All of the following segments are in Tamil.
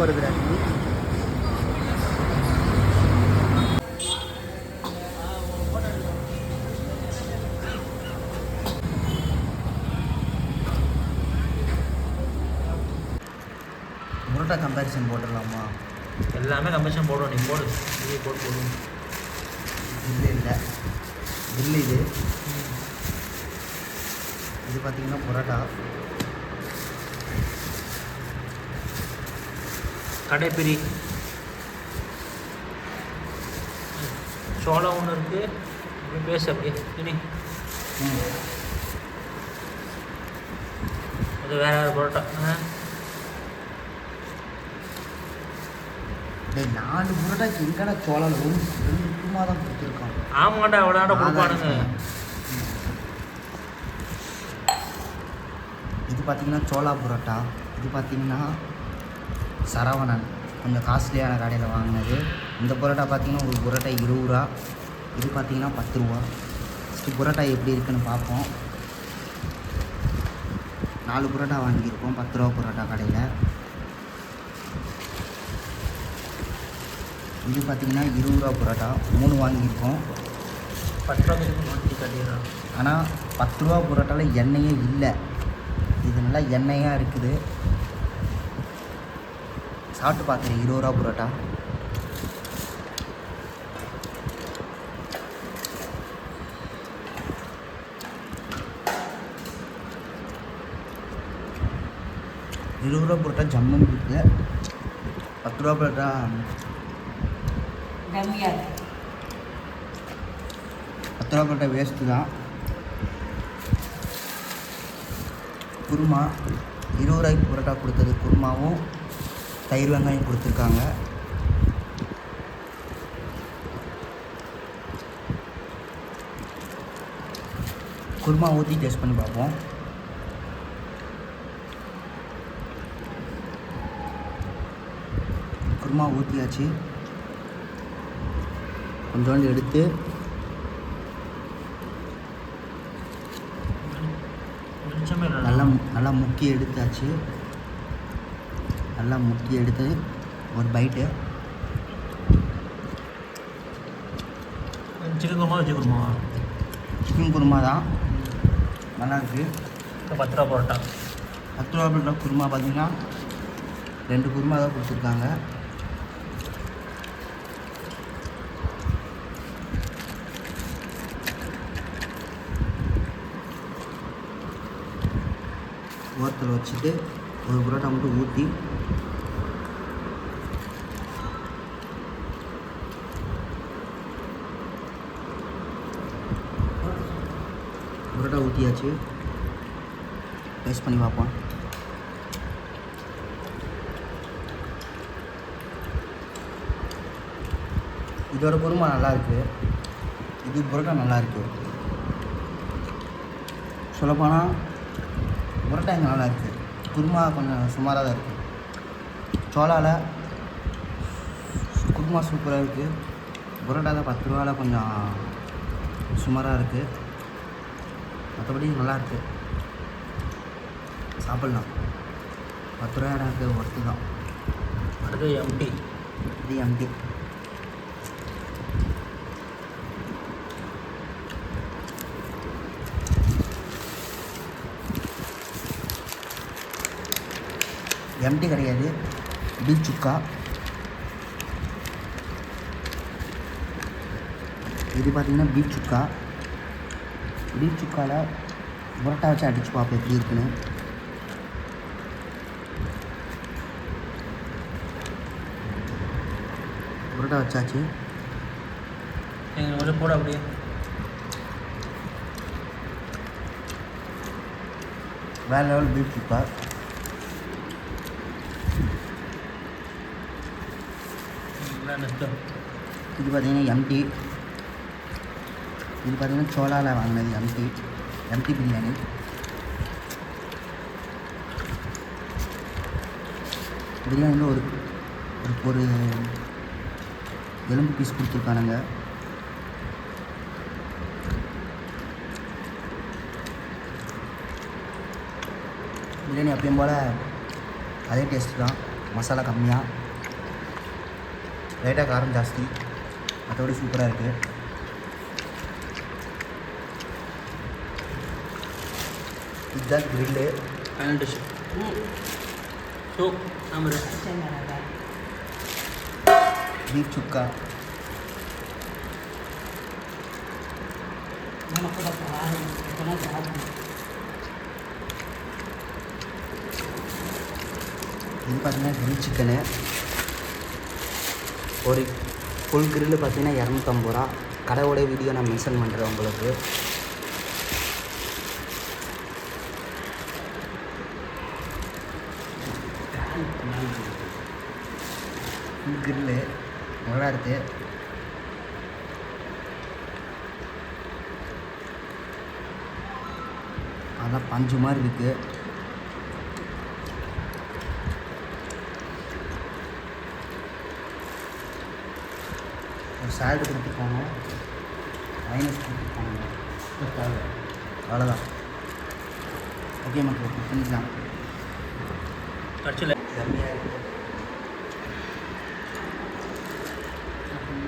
வருதுடா நீ புரோட்டா கம்பேரிசன் போட்டுடலாமா? எல்லாமே கமிஷன் போடுவோம் நீ போடு. நீ போட்டு போடு. இல்லை இல்லை. இல்லை இது. இது பார்த்தீங்கன்னா புரோட்டா. கடைப்பிரி சோளம் ஒன்று இருக்குது அப்படி பேசு அப்படியே. இனி அது வேற வேறு பரோட்டா. நாலு புரோட்டாக்கு எங்கடா சோளம்? ஒரு உப்புமா தான் கொடுத்துருக்கான். ஆமாண்டா அவ்வளோடா கொடுப்பானுங்க. இது பார்த்தீங்கன்னா சோளா புரோட்டா. இது பார்த்தீங்கன்னா சரவணன் கொஞ்சம் காஸ்ட்லியான கடையில் வாங்கினது. இந்த புரோட்டா பார்த்தீங்கன்னா ஒரு புரோட்டா இருபது ரூபா. இது பார்த்தீங்கன்னா பத்து ரூபா. ஃபஸ்ட்டு புரோட்டா எப்படி இருக்குன்னு பார்ப்போம். நாலு புரோட்டா வாங்கியிருக்கோம் பத்து ரூபா புரோட்டா கடையில். இது பார்த்தீங்கன்னா இருபது ரூபா புரோட்டா. மூணு வாங்கியிருக்கோம். பத்து ரூபா கட்டிடுறான் ஆனால் பத்து ரூபா புரோட்டாவில் எண்ணெயே இல்லை. இது நல்லா எண்ணெயாக இருக்குது. சாப்பிட்டு பார்க்குறேன் இருபது ரூபா புரோட்டா. இருபது ரூபா புரோட்டா ஜம்முன்னு இருக்குது பத்து ரூபா புரோட்டா. பத்து ரூபா புரோட்டா வேஸ்ட்டு தான். குருமா இருபது ரூபாய்க்கு புரோட்டா கொடுத்தது குருமாவும். தயிர் வெங்காயம் கொடுத்துருக்காங்க. குருமா ஊற்றி டேஸ்ட் பண்ணி பார்ப்போம். குருமா ஊற்றியாச்சு கொஞ்சோண்டு எடுத்து நல்லா நல்லா முக்கி எடுத்தாச்சு. நல்லா முக்கி எடுத்து ஒரு பைட்டு சிக்கன் குருமா வச்சு குருமா சிக்கன் குருமா தான். நல்லா இருக்கு. பத்து ரூபா பரோட்டா. பத்து ரூபா பிள்ளை குருமா பார்த்தீங்கன்னா ரெண்டு குருமா தான் கொடுத்துருக்காங்க. ஓரத்தில் வச்சுட்டு ஒரு புரோட்டா மட்டும் ஊற்றி சாப்பாடு ஊற்றியாச்சு டேஸ்ட் பண்ணி பார்ப்போம். இதோட குருமா நல்லா இருக்கு இது புரோட்டா நல்லா இருக்கு சொல்லப்போனால் புரோட்டா இங்கே நல்லா இருக்கு குருமா கொஞ்சம் சுமாராக தான் இருக்குது சோளாவில் குருமா சூப்பராக இருக்குது புரோட்டா தான் பத்து ரூபாவில் கொஞ்சம் சுமாராக இருக்குது மற்றபடி நல்லா இருக்கு. சாப்பிட்லாம். பத்து ரூபா எனக்கு ஒர்த்து தான். அடுத்து எம்டி இது எம்டி எம்டி கிடையாது. பீச் சுக்கா. இது பார்த்தீங்கன்னா பீச் சுக்கா. பீச் சுக்காவில் புரோட்டா வச்சு அடித்து பார்ப்போம் எப்படி இருக்குன்னு. புரோட்டா வச்சாச்சு. நீங்கள் கொஞ்சம் போட அப்படியே. வேறு லெவல் பீஃப் சுக்கா இது பார்த்தீங்கன்னா எம்டி இது பார்த்தீங்கன்னா சோலாவில் வாங்கினது எம்டி எம்டி பிரியாணி. பிரியாணியில் ஒரு ஒரு ஒரு எலும்பு பீஸ் கொடுத்துருக்கானுங்க. பிரியாணி அப்பயும் போல் அதே டேஸ்ட் தான். மசாலா கம்மியாக லைட்டாக காரம் ஜாஸ்தி. மற்றபடி சூப்பராக இருக்குது இதுதான் கிரில்லு ஃபைனல் டிஷ் ஸோ நம்ம பீஃப் சுக்கா இது பார்த்தீங்கன்னா கிரில் சிக்கனு ஒரு ஃபுல் கிரில்லு பார்த்தீங்கன்னா இரநூத்தம்பது ரூபா. கடையோட வீடியோ நான் மென்ஷன் பண்ணுறேன் உங்களுக்கு ஃபுல் கிரில்லு நல்லா இருக்குது அதான் பஞ்சு மாதிரி இருக்குது ஒரு சால்ட் கொடுத்துருக்காங்க மைனஸ் கொடுத்துருக்காங்க அவ்வளோதான் ஓகே மக்கள் குக் பண்ணிக்கலாம் கட்சியில். செம்மையாக இருக்குது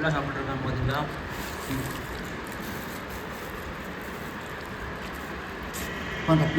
ஃபுல்லாக சாப்பிட்ருக்காங்க பார்த்தீங்களா இப்போ கட்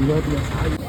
பண்ணிக்கலாம் கட் பண்ணிக்கலாம் இருபத்தி